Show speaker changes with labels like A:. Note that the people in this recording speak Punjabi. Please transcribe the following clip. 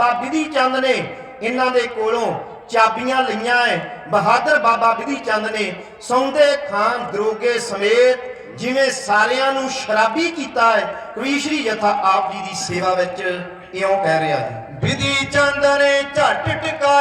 A: ਬਾਬਾ ਵਿਧੀ ਚੰਦ ਨੇ ਇਹਨਾਂ ਦੇ ਕੋਲੋਂ ਚਾਬੀਆਂ ਲਈਆਂ ਐ। ਬਹਾਦਰ ਬਾਬਾ ਵਿਧੀ ਚੰਦ ਨੇ ਸੌਂਦੇ ਖਾਨ ਦਰੋਗੇ ਸਮੇਤ ਜਿਵੇਂ ਸਾਰਿਆਂ ਨੂੰ ਸ਼ਰਾਬੀ ਕੀਤਾ ਹੈ ਕਵੀ ਸ਼੍ਰੀ ਜਥਾ ਆਪ ਜੀ ਦੀ ਸੇਵਾ ਵਿੱਚ ਇਉਂ ਕਹਿ ਰਿਹਾ ਹੈ
B: ਵਿਧੀ ਚੰਦ ਨੇ ਝੱਟ ਟਿਕਾਇਆ